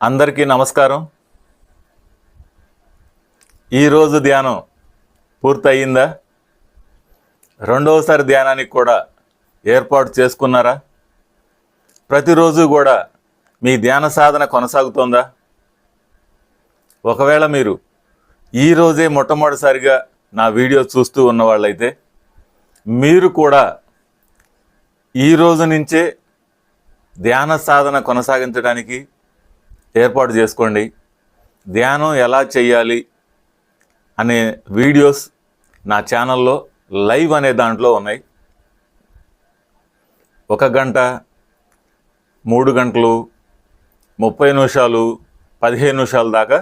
అందరికీ నమస్కారం. ఈరోజు ధ్యానం పూర్తయిందా? రెండవసారి ధ్యానానికి కూడా ఏర్పాటు చేసుకున్నారా? ప్రతిరోజు కూడా మీ ధ్యాన సాధన కొనసాగుతోందా? ఒకవేళ మీరు ఈరోజే మొట్టమొదటిసారిగా నా వీడియో చూస్తూ ఉన్నవాళ్ళైతే మీరు కూడా ఈ రోజు నుంచే ధ్యాన సాధన కొనసాగించడానికి ఏర్పాటు చేసుకోండి. ధ్యానం ఎలా చేయాలి అనే వీడియోస్ నా ఛానల్లో లైవ్ అనే దాంట్లో ఉన్నాయి. ఒక గంట మూడు గంటలు ముప్పై నిమిషాలు పదిహేను నిమిషాల దాకా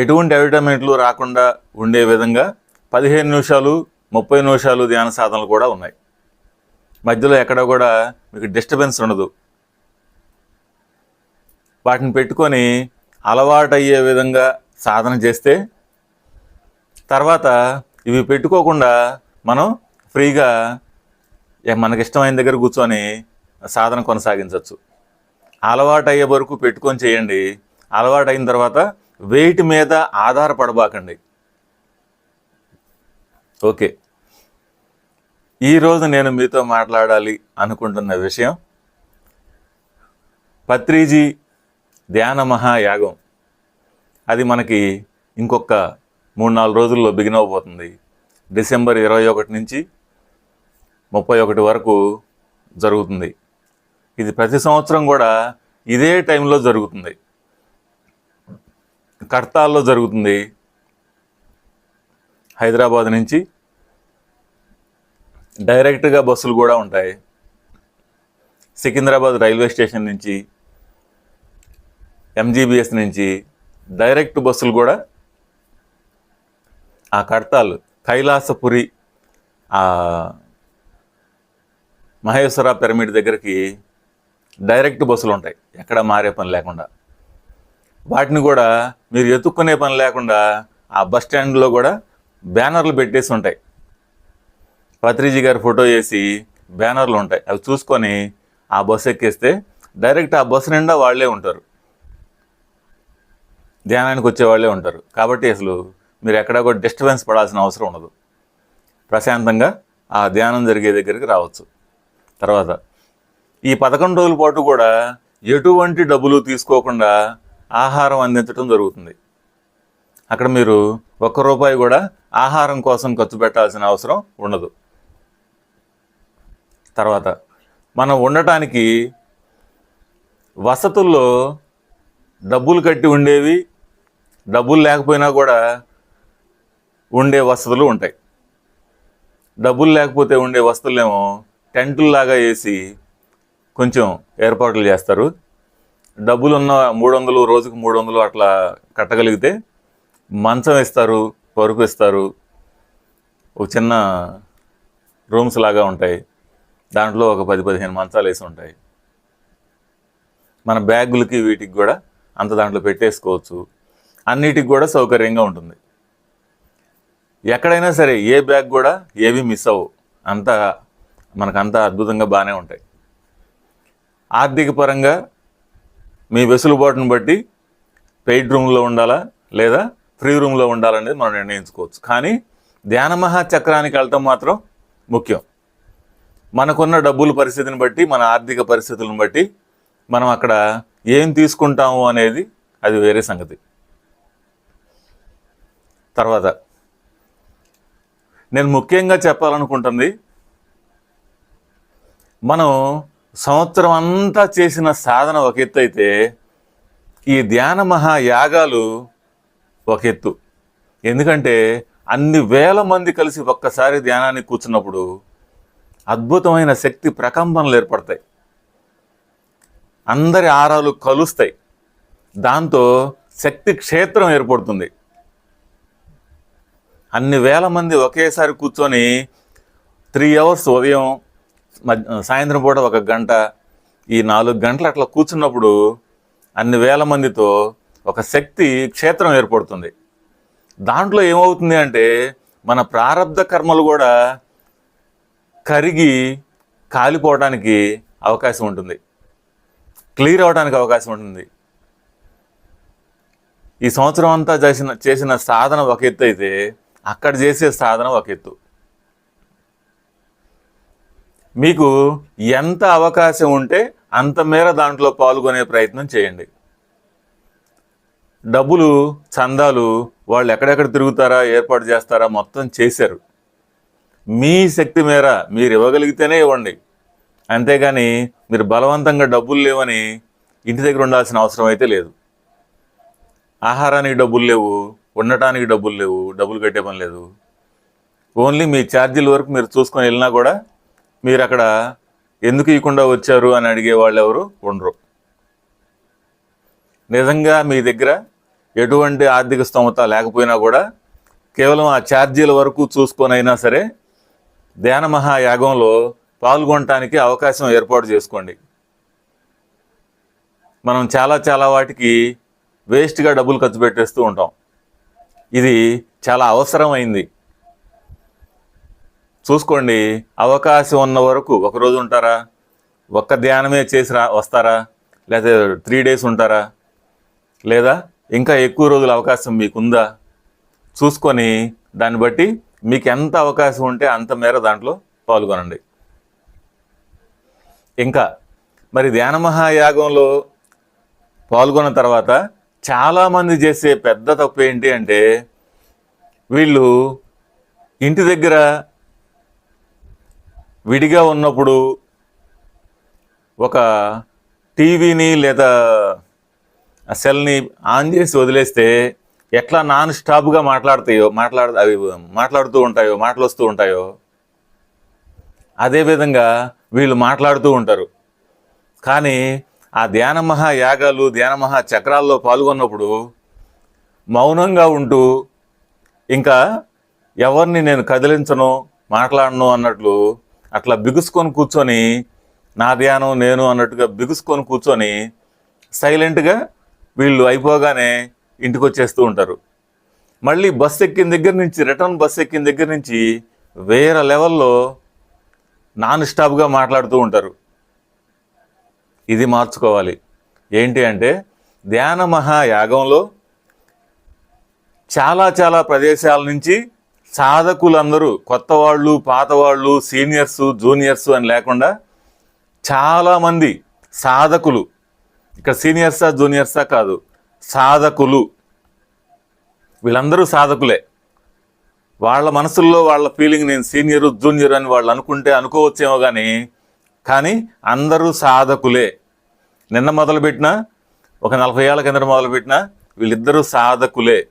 ఎటువంటి అవిటమెంట్లు రాకుండా ఉండే విధంగా పదిహేను నిమిషాలు ముప్పై నిమిషాలు ధ్యాన సాధనలు కూడా ఉన్నాయి. మధ్యలో ఎక్కడ కూడా మీకు డిస్టర్బెన్స్ ఉండదు. వాటిని పెట్టుకొని అలవాటయ్యే విధంగా సాధన చేస్తే తర్వాత ఇవి పెట్టుకోకుండా మనం ఫ్రీగా మనకి ఇష్టమైన దగ్గర కూర్చొని సాధన కొనసాగించవచ్చు. అలవాటు అయ్యే వరకు పెట్టుకొని చేయండి. అలవాటు అయిన తర్వాత వెయిట్ మీద ఆధారపడబాకండి. ఓకే. ఈరోజు నేను మీతో మాట్లాడాలి అనుకుంటున్న విషయం పత్రిజీ ధ్యాన మహాయాగం. అది మనకి ఇంకొక మూడు నాలుగు రోజుల్లో బిగిన్ అవబోతుంది. డిసెంబర్ ఇరవై ఒకటి నుంచి ముప్పై ఒకటి వరకు జరుగుతుంది. ఇది ప్రతి సంవత్సరం కూడా ఇదే టైంలో జరుగుతుంది. కర్తాల్లో జరుగుతుంది. హైదరాబాద్ నుంచి డైరెక్ట్గా బస్సులు కూడా ఉంటాయి. సికింద్రాబాద్ రైల్వే స్టేషన్ నుంచి ఎంజీబీఎస్ నుంచి డైరెక్ట్ బస్సులు కూడా ఆ కడతాలు కైలాసపురి ఆ మహేశ్వర పిరమిడ్ దగ్గరికి డైరెక్ట్ బస్సులు ఉంటాయి. ఎక్కడ మారే పని లేకుండా. వాటిని కూడా మీరు ఎత్తుక్కునే పని లేకుండా ఆ బస్ స్టాండ్లో కూడా బ్యానర్లు పెట్టేసి ఉంటాయి. పత్రిజీ గారి ఫోటో వేసి బ్యానర్లు ఉంటాయి. అవి చూసుకొని ఆ బస్సు ఎక్కేస్తే డైరెక్ట్ ఆ బస్సు నిండా వాళ్ళే ఉంటారు. ధ్యానానికి వచ్చే వాళ్ళే ఉంటారు. కాబట్టి అసలు మీరు ఎక్కడ కూడా డిస్టర్బెన్స్ పడాల్సిన అవసరం ఉండదు. ప్రశాంతంగా ఆ ధ్యానం జరిగే దగ్గరికి రావచ్చు. తర్వాత ఈ పదకొండు రోజుల పాటు కూడా ఎటువంటి డబ్బులు తీసుకోకుండా ఆహారం అందించడం జరుగుతుంది. అక్కడ మీరు ఒక్క రూపాయి కూడా ఆహారం కోసం ఖర్చు పెట్టాల్సిన అవసరం ఉండదు. తర్వాత మనం ఉండటానికి వసతుల్లో డబ్బులు కట్టి ఉండేవి డబ్బులు లేకపోయినా కూడా ఉండే వసతులు ఉంటాయి. డబ్బులు లేకపోతే ఉండే వసతులేమో టెంటుల్లాగా వేసి కొంచెం ఏర్పాట్లు చేస్తారు. డబ్బులు ఉన్న మూడు వందలు రోజుకు మూడు వందలు అట్లా కట్టగలిగితే మంచం ఇస్తారు పరుపు ఇస్తారు. ఒక చిన్న రూమ్స్ లాగా ఉంటాయి. దాంట్లో ఒక పది పదిహేను మంచాలు వేసి ఉంటాయి. మన బ్యాగులకి వీటికి కూడా అంత దాంట్లో పెట్టేసుకోవచ్చు. అన్నిటికి కూడా సౌకర్యంగా ఉంటుంది. ఎక్కడైనా సరే ఏ బ్యాగ్ కూడా ఏవి మిస్ అవ్వవు అంతా మనకంతా అద్భుతంగా బాగానే ఉంటాయి. ఆర్థిక పరంగా మీ వెసులుబాటును బట్టి పెయిడ్ రూమ్లో ఉండాలా లేదా ఫ్రీ రూమ్లో ఉండాలనేది మనం నిర్ణయించుకోవచ్చు. కానీ ధ్యాన మహాచక్రానికి వెళ్ళటం మాత్రం ముఖ్యం. మనకున్న డబ్బుల పరిస్థితిని బట్టి మన ఆర్థిక పరిస్థితులను బట్టి మనం అక్కడ ఏం తీసుకుంటాము అనేది అది వేరే సంగతి. తర్వాత నేను ముఖ్యంగా చెప్పాలనుకుంటుంది మనం సంవత్సరం అంతా చేసిన సాధన ఒక ఎత్తు అయితే ఈ ధ్యాన మహాయాగాలు ఒక ఎత్తు. ఎందుకంటే అన్ని వేల మంది కలిసి ఒక్కసారి ధ్యానానికి కూర్చున్నప్పుడు అద్భుతమైన శక్తి ప్రకంపనలు ఏర్పడతాయి. అందరి ఆరాలు కలుస్తాయి. దాంతో శక్తి క్షేత్రం ఏర్పడుతుంది. అన్ని వేల మంది ఒకేసారి కూర్చొని త్రీ అవర్స్ ఉదయం మధ్య సాయంత్రం పూట ఒక గంట ఈ నాలుగు గంటలు అట్లా కూర్చున్నప్పుడు అన్ని వేల మందితో ఒక శక్తి క్షేత్రం ఏర్పడుతుంది. దాంట్లో ఏమవుతుంది అంటే మన ప్రారంధ కర్మలు కూడా కరిగి కాలిపోవడానికి అవకాశం ఉంటుంది. క్లియర్ అవడానికి అవకాశం ఉంటుంది. ఈ సంవత్సరం అంతా చేసిన చేసిన సాధన ఒక ఎత్తు అయితే అక్కడ చేసే సాధన ఒక ఎత్తు. మీకు ఎంత అవకాశం ఉంటే అంత మేర దాంట్లో పాల్గొనే ప్రయత్నం చేయండి. డబ్బులు చందాలు వాళ్ళు ఎక్కడెక్కడ తిరుగుతారా ఏర్పాటు చేస్తారా మొత్తం చేశారు. మీ శక్తి మేర మీరు ఇవ్వగలిగితేనే ఇవ్వండి. అంతేగాని మీరు బలవంతంగా డబ్బులు లేవని ఇంటి దగ్గర ఉండాల్సిన అవసరం అయితే లేదు. ఆహారానికి డబ్బులు లేవు ఉండటానికి డబ్బులు లేవు డబ్బులు కట్టే పని లేదు. ఓన్లీ మీ ఛార్జీల వరకు మీరు చూసుకొని వెళ్ళినా కూడా మీరు అక్కడ ఎందుకు ఇవ్వకుండా వచ్చారు అని అడిగే వాళ్ళు ఎవరు ఉండరు. నిజంగా మీ దగ్గర ఎటువంటి ఆర్థిక స్తోమత లేకపోయినా కూడా కేవలం ఆ ఛార్జీల వరకు చూసుకొని అయినా సరే ధ్యాన మహాయాగంలో పాల్గొనటానికి అవకాశం ఏర్పాటు చేసుకోండి. మనం చాలా చాలా వాటికి వేస్ట్గా డబ్బులు ఖర్చు పెట్టేస్తూ ఉంటాం. ఇది చాలా అవసరమైంది. చూసుకోండి అవకాశం ఉన్న వరకు ఒక రోజు ఉంటారా? ఒక్క ధ్యానమే చేసి రా వస్తారా? లేదా త్రీ డేస్ ఉంటారా? లేదా ఇంకా ఎక్కువ రోజుల అవకాశం మీకుందా? చూసుకొని దాన్ని బట్టి మీకు ఎంత అవకాశం ఉంటే అంత మేర దాంట్లో పాల్గొనండి. ఇంకా మరి ధ్యాన మహాయాగంలో పాల్గొన్న తర్వాత చాలామంది చేసే పెద్ద తప్పు ఏంటి అంటే వీళ్ళు ఇంటి దగ్గర విడిగా ఉన్నప్పుడు ఒక టీవీని లేదా సెల్ని ఆన్ చేసి వదిలేస్తే ఎట్లా నాన్ స్టాప్గా మాట్లాడతాయో మాట్లాడ అవి మాట్లాడుతూ ఉంటాయో మాటలు వస్తూ ఉంటాయో అదేవిధంగా వీళ్ళు మాట్లాడుతూ ఉంటారు. కానీ ఆ ధ్యాన మహా యాగాలు ధ్యాన మహా చక్రాల్లో పాల్గొన్నప్పుడు మౌనంగా ఉంటూ ఇంకా ఎవరిని నేను కదిలించను మాట్లాడను అన్నట్లు అట్లా బిగుసుకొని కూర్చొని నా ధ్యానం నేను అన్నట్టుగా బిగుసుకొని కూర్చొని సైలెంట్గా వీళ్ళు అయిపోగానే ఇంటికి వచ్చేస్తూ ఉంటారు. మళ్ళీ బస్ ఎక్కిన దగ్గర నుంచి రిటర్న్ బస్ ఎక్కిన దగ్గర నుంచి వేరే లెవెల్లో నాన్ స్టాప్గా మాట్లాడుతూ ఉంటారు. ఇది మార్చుకోవాలి. ఏంటి అంటే ధ్యాన మహాయాగంలో చాలా చాలా ప్రదేశాల నుంచి సాధకులందరూ కొత్త వాళ్ళు పాత వాళ్ళు సీనియర్స్ జూనియర్స్ అని లేకుండా చాలామంది సాధకులు. ఇక్కడ సీనియర్సా జూనియర్సా కాదు. సాధకులు. వీళ్ళందరూ సాధకులే. వాళ్ళ మనసుల్లో వాళ్ళ ఫీలింగ్ నేను సీనియర్ జూనియర్ అని వాళ్ళు అనుకుంటే అనుకోవచ్చేమో కానీ కానీ అందరూ సాధకులే. నిన్న మొదలుపెట్టిన ఒక నలభై ఏళ్ళ కింద మొదలుపెట్టిన వీళ్ళిద్దరూ సాధకులే.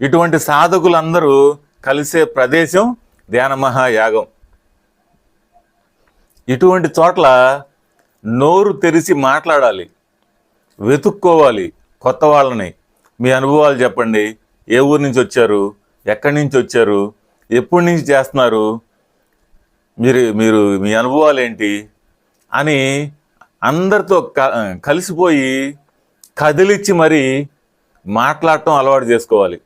ఇటువంటి సాధకులందరూ కలిసే ప్రదేశం ధ్యానమహాయాగం ఇటువంటి చోట్ల నోరు తెరిచి మాట్లాడాలి వెతుక్కోవాలి కొత్త వాళ్ళని. మీ అనుభవాలు చెప్పండి. ఏ ఊరు నుంచి వచ్చారు? ఎక్కడి నుంచి వచ్చారు? ఎప్పటి నుంచి చేస్తున్నారు? మీరు మీరు మీ అనుభవాలు ఏంటి? అని అందరితో క కలిసిపోయి కదిలిచ్చి మరి మాట్లాడటం అలవాటు చేసుకోవాలి.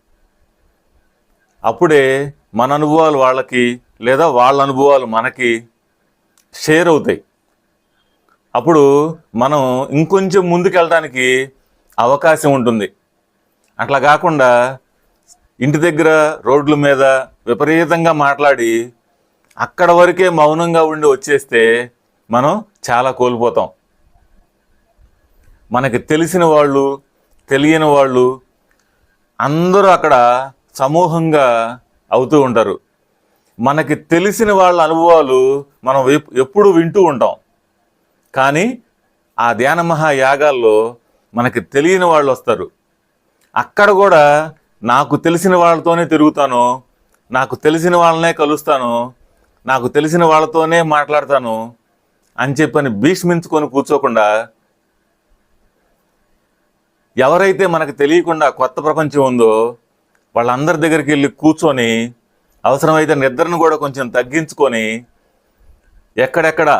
అప్పుడే మన అనుభవాలు వాళ్ళకి లేదా వాళ్ళ అనుభవాలు మనకి షేర్ అవుతాయి. అప్పుడు మనం ఇంకొంచెం ముందుకెళ్ళడానికి అవకాశం ఉంటుంది. అట్లా కాకుండా ఇంటి దగ్గర రోడ్ల మీద విపరీతంగా మాట్లాడి అక్కడ వరకే మౌనంగా ఉండి వచ్చేస్తే మనం చాలా కోల్పోతాం. మనకి తెలిసిన వాళ్ళు తెలియని వాళ్ళు అందరూ అక్కడ సమూహంగా అవుతూ ఉంటారు. మనకి తెలిసిన వాళ్ళ అనుభవాలు మనం ఎప్పుడు వింటూ ఉంటాం. కానీ ఆ ధ్యాన మహాయాగాల్లో మనకి తెలియని వాళ్ళు వస్తారు. అక్కడ కూడా నాకు తెలిసిన వాళ్ళతోనే తిరుగుతాను నాకు తెలిసిన వాళ్ళనే కలుస్తాను నాకు తెలిసిన వాళ్ళతోనే మాట్లాడతాను అని చెప్పని భీష్మించుకొని కూర్చోకుండా ఎవరైతే మనకు తెలియకుండా కొత్త ప్రపంచం ఉందో వాళ్ళందరి దగ్గరికి వెళ్ళి కూర్చొని అవసరమైతే నిద్రను కూడా కొంచెం తగ్గించుకొని ఎక్కడెక్కడ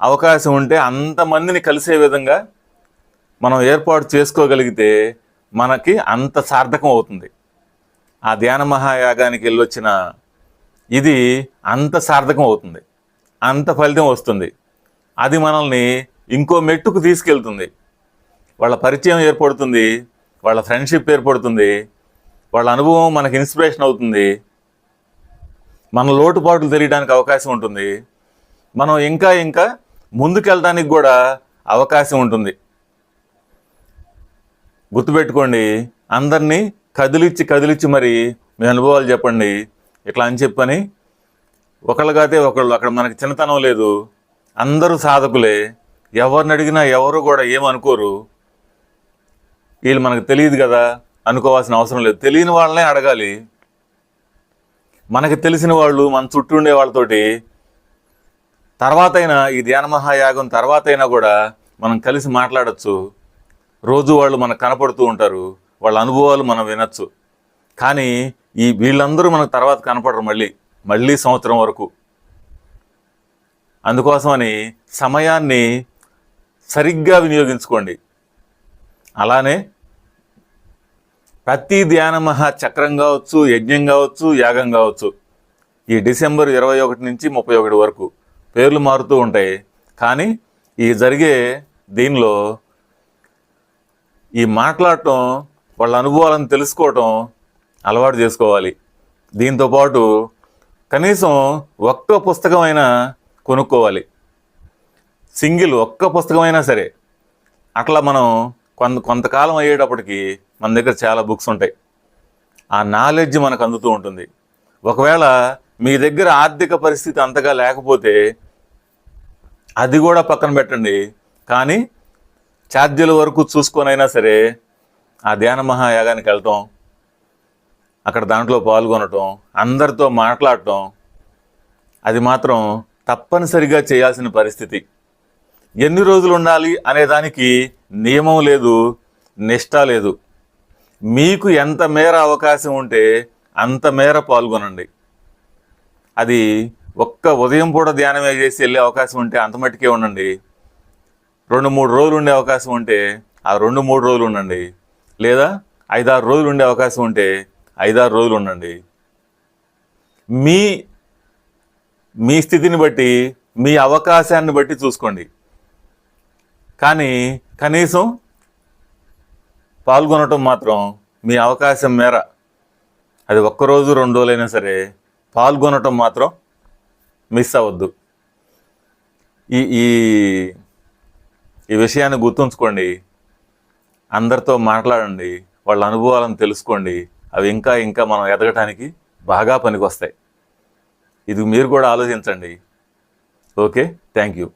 అవకాశం ఉంటే అంతమందిని కలిసే విధంగా మనం ఏర్పాటు చేసుకోగలిగితే మనకి అంత సార్థకం అవుతుంది. ఆ ధ్యాన మహాయాగానికి వెళ్ళొచ్చిన ఇది అంత సార్థకం అవుతుంది. అంత ఫలితం వస్తుంది. అది మనల్ని ఇంకో మెట్టుకు తీసుకెళ్తుంది. వాళ్ళ పరిచయం ఏర్పడుతుంది వాళ్ళ ఫ్రెండ్షిప్ ఏర్పడుతుంది వాళ్ళ అనుభవం మనకి ఇన్స్పిరేషన్ అవుతుంది. మన లోటుపాట్లు తెలియడానికి అవకాశం ఉంటుంది. మనం ఇంకా ఇంకా ముందుకెళ్ళడానికి కూడా అవకాశం ఉంటుంది. గుర్తుపెట్టుకోండి అందరినీ కదిలిచ్చి కదిలిచ్చి మరి మీ అనుభవాలు చెప్పండి. ఇట్లా అని చెప్పని ఒకళ్ళు కాతే ఒకళ్ళు అక్కడ మనకి చిన్నతనం లేదు. అందరూ సాధకులే. ఎవరిని అడిగినా ఎవరు కూడా ఏమనుకోరు వీళ్ళు మనకు తెలియదు కదా అనుకోవాల్సిన అవసరం లేదు. తెలియని వాళ్ళనే అడగాలి. మనకి తెలిసిన వాళ్ళు మన చుట్టూ ఉండే వాళ్ళతోటి తర్వాత అయినా ఈ ధ్యాన మహాయాగం తర్వాత అయినా కూడా మనం కలిసి మాట్లాడచ్చు. రోజు వాళ్ళు మనకు కనపడుతూ ఉంటారు వాళ్ళ అనుభవాలు మనం వినొచ్చు. కానీ ఈ వీళ్ళందరూ మనకు తర్వాత కనపడరు మళ్ళీ మళ్ళీ సంవత్సరం వరకు. అందుకోసమని సమయాన్ని సరిగ్గా వినియోగించుకోండి. అలానే ప్రతి ధ్యాన మహా చక్రం కావచ్చు యజ్ఞం కావచ్చు యాగం కావచ్చు ఈ డిసెంబర్ ఇరవై ఒకటి నుంచి ముప్పై ఒకటి వరకు పేర్లు మారుతూ ఉంటాయి. కానీ ఈ జరిగే దీనిలో ఈ మాట్లాడటం వాళ్ళ అనుభవాలను తెలుసుకోవటం అలవాటు చేసుకోవాలి. దీంతో పాటు కనీసం ఒక్క పుస్తకమైనా కొనుక్కోవాలి. సింగిల్ ఒక్క పుస్తకమైనా సరే. అట్లా మనం కొంత కొంతకాలం అయ్యేటప్పటికి మన దగ్గర చాలా బుక్స్ ఉంటాయి. ఆ నాలెడ్జ్ మనకు అందుతూ ఉంటుంది. ఒకవేళ మీ దగ్గర ఆర్థిక పరిస్థితి అంతగా లేకపోతే అది కూడా పక్కన పెట్టండి. కానీ ఛార్జీల వరకు చూసుకొనైనా సరే ఆ ధ్యాన మహాయాగానికి వెళ్ళటం అక్కడ దాంట్లో పాల్గొనటం అందరితో మాట్లాడటం అది మాత్రం తప్పనిసరిగా చేయాల్సిన పరిస్థితి. ఎన్ని రోజులు ఉండాలి అనే దానికి నియమం లేదు నిష్ట లేదు. మీకు ఎంత మేర అవకాశం ఉంటే అంత మేర పాల్గొనండి. అది ఒక్క ఉదయం పూట ధ్యానమే చేసి వెళ్ళే అవకాశం ఉంటే అంత మట్టుకే ఉండండి. రెండు మూడు రోజులు ఉండే అవకాశం ఉంటే ఆ రెండు మూడు రోజులు ఉండండి. లేదా ఐదారు రోజులు ఉండే అవకాశం ఉంటే ఐదారు రోజులు ఉండండి. మీ మీ స్థితిని బట్టి మీ అవకాశాన్ని బట్టి చూసుకోండి. కానీ కనీసం పాల్గొనటం మాత్రం మీ అవకాశం మేర. అది ఒక్కరోజు రెండు రోజులైనా సరే పాల్గొనటం మాత్రం మిస్ అవ్వద్దు. ఈ ఈ ఈ విషయాన్ని గుర్తుంచుకోండి. అందరితో మాట్లాడండి. వాళ్ళ అనుభవాలను తెలుసుకోండి. అవి ఇంకా ఇంకా మనం ఎదగటానికి బాగా పనికొస్తాయి. ఇది మీరు కూడా ఆలోచించండి. ఓకే? Thank you.